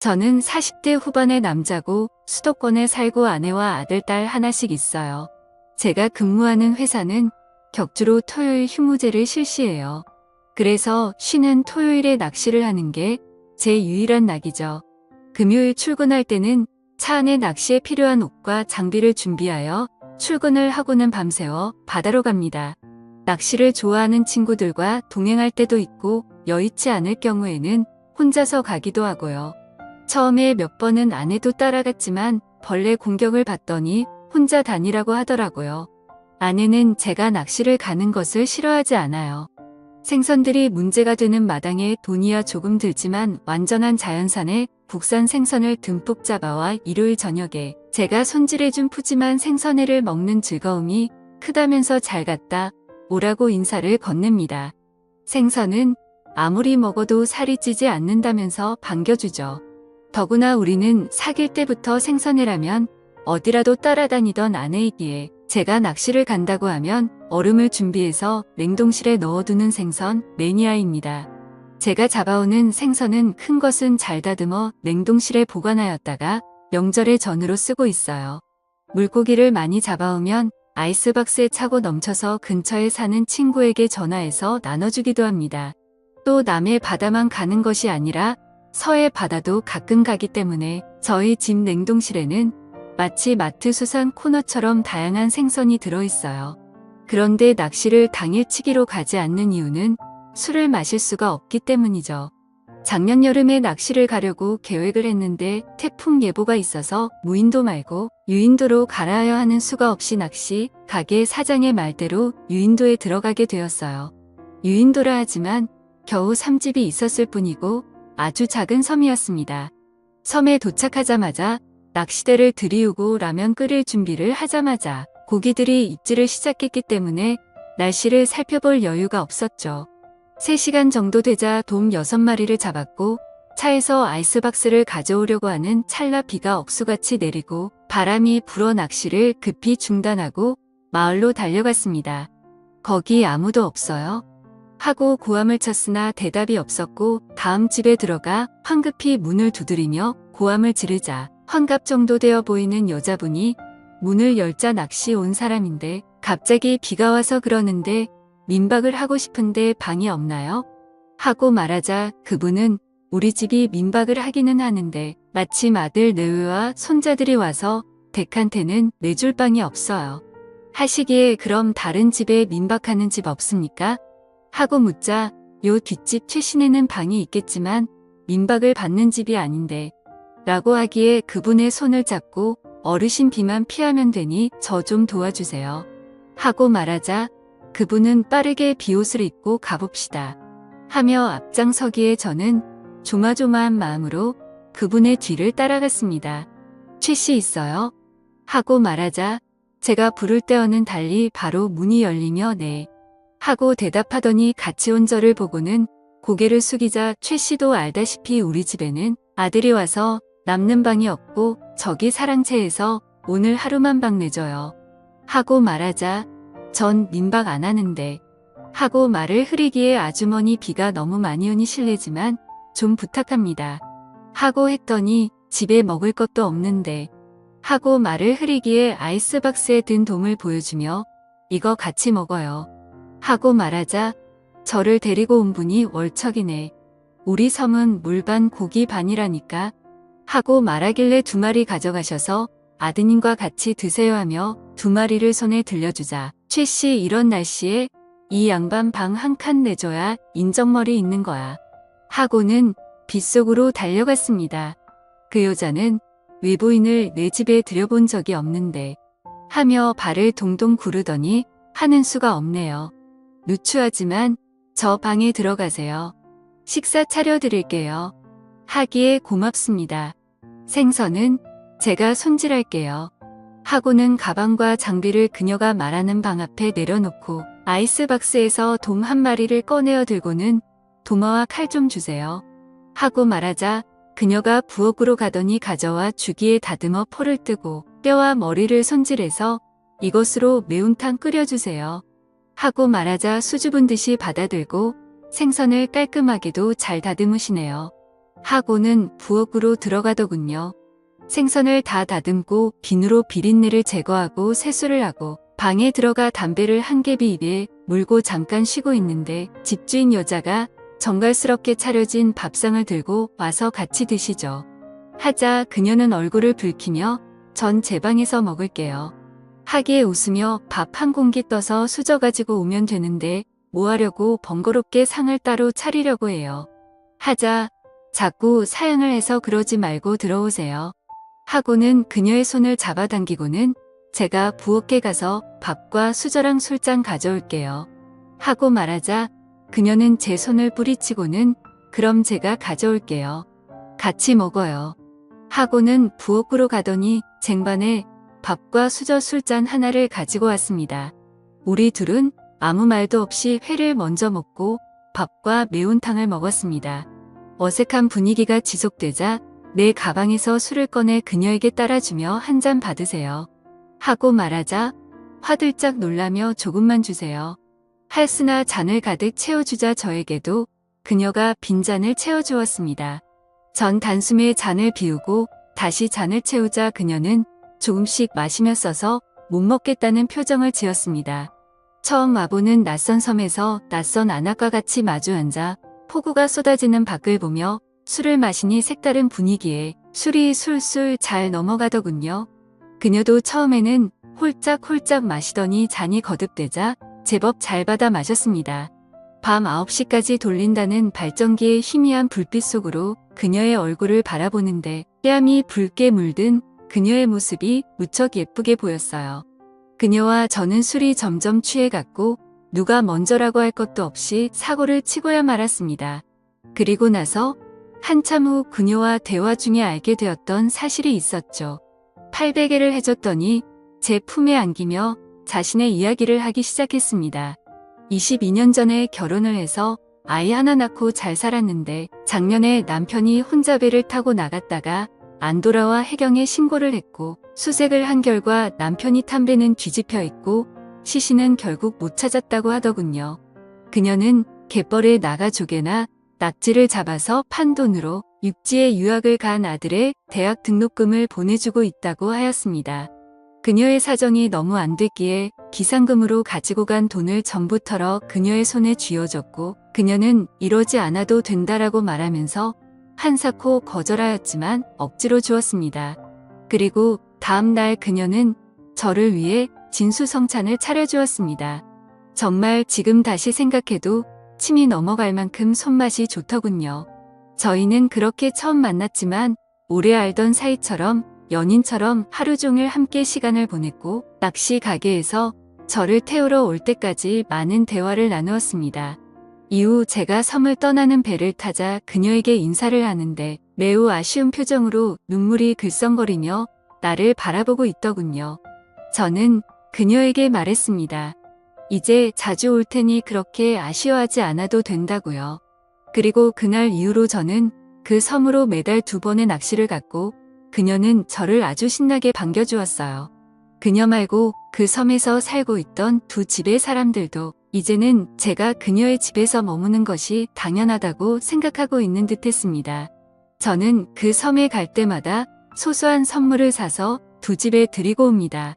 저는 40대 후반의 남자고 수도권에 살고 아내와 아들, 딸 하나씩 있어요. 제가 근무하는 회사는 격주로 토요일 휴무제를 실시해요. 그래서 쉬는 토요일에 낚시를 하는 게 제 유일한 낙이죠. 금요일 출근할 때는 차 안에 낚시에 필요한 옷과 장비를 준비하여 출근을 하고는 밤새워 바다로 갑니다. 낚시를 좋아하는 친구들과 동행할 때도 있고 여의치 않을 경우에는 혼자서 가기도 하고요. 처음에 몇 번은 아내도 따라갔지만 벌레 공격을 받더니 혼자 다니라고 하더라고요. 아내는 제가 낚시를 가는 것을 싫어하지 않아요. 생선들이 문제가 되는 마당에 돈이야 조금 들지만 완전한 자연산에 국산 생선을 듬뿍 잡아와 일요일 저녁에 제가 손질해준 푸짐한 생선회를 먹는 즐거움이 크다면서 잘 갔다 오라고 인사를 건넵니다. 생선은 아무리 먹어도 살이 찌지 않는다면서 반겨주죠. 더구나 우리는 사귈 때부터 생선회라면 어디라도 따라다니던 아내이기에 제가 낚시를 간다고 하면 얼음을 준비해서 냉동실에 넣어두는 생선 매니아입니다. 제가 잡아오는 생선은 큰 것은 잘 다듬어 냉동실에 보관하였다가 명절에 전으로 쓰고 있어요. 물고기를 많이 잡아오면 아이스박스에 차고 넘쳐서 근처에 사는 친구에게 전화해서 나눠주기도 합니다. 또 남의 바다만 가는 것이 아니라 서해 바다도 가끔 가기 때문에 저희 집 냉동실에는 마치 마트 수산 코너처럼 다양한 생선이 들어있어요. 그런데 낚시를 당일치기로 가지 않는 이유는 술을 마실 수가 없기 때문이죠. 작년 여름에 낚시를 가려고 계획을 했는데 태풍 예보가 있어서 무인도 말고 유인도로 갈아야 하는 수가 없이 낚시 가게 사장의 말대로 유인도에 들어가게 되었어요. 유인도라 하지만 겨우 3집이 있었을 뿐이고 아주 작은 섬이었습니다. 섬에 도착하자마자 낚시대를 들이우고 라면 끓일 준비를 하자마자 고기들이 입질을 시작했기 때문에 날씨를 살펴볼 여유가 없었죠. 3시간 정도 되자 돔 6마리를 잡았고 차에서 아이스박스를 가져오려고 하는 찰나 비가 억수같이 내리고 바람이 불어 낚시를 급히 중단하고 마을로 달려갔습니다. 거기 아무도 없어요? 하고 고함을 쳤으나 대답이 없었고 다음 집에 들어가 황급히 문을 두드리며 고함을 지르자 환갑 정도 되어 보이는 여자분이 문을 열자 낚시 온 사람인데 갑자기 비가 와서 그러는데 민박을 하고 싶은데 방이 없나요? 하고 말하자 그분은 우리 집이 민박을 하기는 하는데 마침 아들 내외와 손자들이 와서 댁한테는 내줄 방이 없어요. 하시기에 그럼 다른 집에 민박하는 집 없습니까? 하고 묻자 요 뒷집 최신에는 방이 있겠지만 민박을 받는 집이 아닌데 라고 하기에 그분의 손을 잡고 어르신 비만 피하면 되니 저 좀 도와주세요. 하고 말하자 그분은 빠르게 비옷을 입고 가봅시다. 하며 앞장서기에 저는 조마조마한 마음으로 그분의 뒤를 따라갔습니다. 최씨 있어요? 하고 말하자 제가 부를 때와는 달리 바로 문이 열리며 네. 하고 대답하더니 같이 온 저를 보고는 고개를 숙이자 최 씨도 알다시피 우리 집에는 아들이 와서 남는 방이 없고 저기 사랑채에서 오늘 하루만 방 내줘요. 하고 말하자 전 민박 안 하는데 하고 말을 흐리기에 아주머니 비가 너무 많이 오니 실례지만 좀 부탁합니다. 하고 했더니 집에 먹을 것도 없는데 하고 말을 흐리기에 아이스박스에 든 돔을 보여주며 이거 같이 먹어요. 하고 말하자 저를 데리고 온 분이 월척이네. 우리 섬은 물반 고기 반이라니까 하고 말하길래 두 마리 가져가셔서 아드님과 같이 드세요 하며 두 마리를 손에 들려주자 최씨 이런 날씨에 이 양반 방 한 칸 내줘야 인정머리 있는 거야. 하고는 빗속으로 달려갔습니다. 그 여자는 외부인을 내 집에 들여본 적이 없는데 하며 발을 동동 구르더니 하는 수가 없네요. 누추하지만 저 방에 들어가세요. 식사 차려드릴게요. 하기에 고맙습니다. 생선은 제가 손질할게요. 하고는 가방과 장비를 그녀가 말하는 방 앞에 내려놓고 아이스박스에서 돔 한 마리를 꺼내어 들고는 도마와 칼 좀 주세요. 하고 말하자 그녀가 부엌으로 가더니 가져와 주기에 다듬어 포를 뜨고 뼈와 머리를 손질해서 이것으로 매운탕 끓여주세요. 하고 말하자 수줍은 듯이 받아들고 생선을 깔끔하게도 잘 다듬으시네요. 하고는 부엌으로 들어가더군요. 생선을 다 다듬고 비누로 비린내를 제거하고 세수를 하고 방에 들어가 담배를 한 개비 입에 물고 잠깐 쉬고 있는데 집주인 여자가 정갈스럽게 차려진 밥상을 들고 와서 같이 드시죠. 하자 그녀는 얼굴을 붉히며 전 제 방에서 먹을게요. 하기에 웃으며 밥 한 공기 떠서 수저 가지고 오면 되는데 뭐 하려고 번거롭게 상을 따로 차리려고 해요. 하자 자꾸 사양을 해서 그러지 말고 들어오세요. 하고는 그녀의 손을 잡아당기고는 제가 부엌에 가서 밥과 수저랑 술잔 가져올게요. 하고 말하자 그녀는 제 손을 뿌리치고는 그럼 제가 가져올게요. 같이 먹어요. 하고는 부엌으로 가더니 쟁반에 밥과 수저 술잔 하나를 가지고 왔습니다. 우리 둘은 아무 말도 없이 회를 먼저 먹고 밥과 매운탕을 먹었습니다. 어색한 분위기가 지속되자 내 가방에서 술을 꺼내 그녀에게 따라주며 한 잔 받으세요. 하고 말하자 화들짝 놀라며 조금만 주세요. 할수나 잔을 가득 채워주자 저에게도 그녀가 빈잔을 채워주었습니다. 전 단숨에 잔을 비우고 다시 잔을 채우자 그녀는 조금씩 마시며 써서 못 먹겠다는 표정을 지었습니다. 처음 와보는 낯선 섬에서 낯선 안악과 같이 마주 앉아 폭우가 쏟아지는 밖을 보며 술을 마시니 색다른 분위기에 술이 술술 잘 넘어가더군요. 그녀도 처음에는 홀짝홀짝 마시더니 잔이 거듭되자 제법 잘 받아 마셨습니다. 밤 9시까지 돌린다는 발전기의 희미한 불빛 속으로 그녀의 얼굴을 바라보는데 뺨이 붉게 물든 그녀의 모습이 무척 예쁘게 보였어요. 그녀와 저는 술이 점점 취해갔고 누가 먼저라고 할 것도 없이 사고를 치고야 말았습니다. 그리고 나서 한참 후 그녀와 대화 중에 알게 되었던 사실이 있었죠. 800개를 해줬더니 제 품에 안기며 자신의 이야기를 하기 시작했습니다. 22년 전에 결혼을 해서 아이 하나 낳고 잘 살았는데 작년에 남편이 혼자 배를 타고 나갔다가 안 돌아와 해경에 신고를 했고 수색을 한 결과 남편이 탄 배는 뒤집혀 있고 시신은 결국 못 찾았다고 하더군요. 그녀는 갯벌에 나가 조개나 낙지를 잡아서 판 돈으로 육지에 유학을 간 아들의 대학 등록금을 보내주고 있다고 하였습니다. 그녀의 사정이 너무 안 됐기에 기상금으로 가지고 간 돈을 전부 털어 그녀의 손에 쥐어줬고 그녀는 이러지 않아도 된다라고 말하면서 한사코 거절하였지만 억지로 주었습니다. 그리고 다음 날 그녀는 저를 위해 진수성찬을 차려주었습니다. 정말 지금 다시 생각해도 침이 넘어갈 만큼 손맛이 좋더군요. 저희는 그렇게 처음 만났지만 오래 알던 사이처럼 연인처럼 하루 종일 함께 시간을 보냈고 낚시 가게에서 저를 태우러 올 때까지 많은 대화를 나누었습니다. 이후 제가 섬을 떠나는 배를 타자 그녀에게 인사를 하는데 매우 아쉬운 표정으로 눈물이 글썽거리며 나를 바라보고 있더군요. 저는 그녀에게 말했습니다. 이제 자주 올 테니 그렇게 아쉬워하지 않아도 된다고요. 그리고 그날 이후로 저는 그 섬으로 매달 두 번의 낚시를 갔고 그녀는 저를 아주 신나게 반겨주었어요. 그녀 말고 그 섬에서 살고 있던 두 집의 사람들도 이제는 제가 그녀의 집에서 머무는 것이 당연하다고 생각하고 있는 듯 했습니다. 저는 그 섬에 갈 때마다 소소한 선물을 사서 두 집에 드리고 옵니다.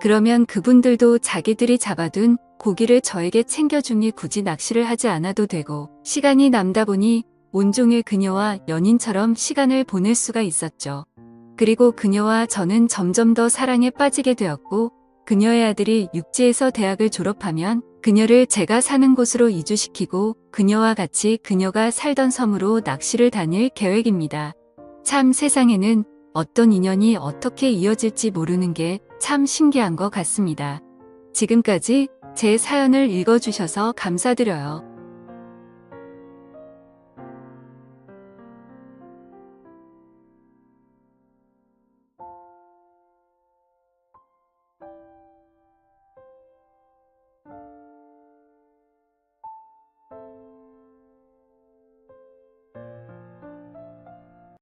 그러면 그분들도 자기들이 잡아둔 고기를 저에게 챙겨주니 굳이 낚시를 하지 않아도 되고 시간이 남다 보니 온종일 그녀와 연인처럼 시간을 보낼 수가 있었죠. 그리고 그녀와 저는 점점 더 사랑에 빠지게 되었고 그녀의 아들이 육지에서 대학을 졸업하면 그녀를 제가 사는 곳으로 이주시키고 그녀와 같이 그녀가 살던 섬으로 낚시를 다닐 계획입니다. 참 세상에는 어떤 인연이 어떻게 이어질지 모르는 게 참 신기한 것 같습니다. 지금까지 제 사연을 읽어주셔서 감사드려요.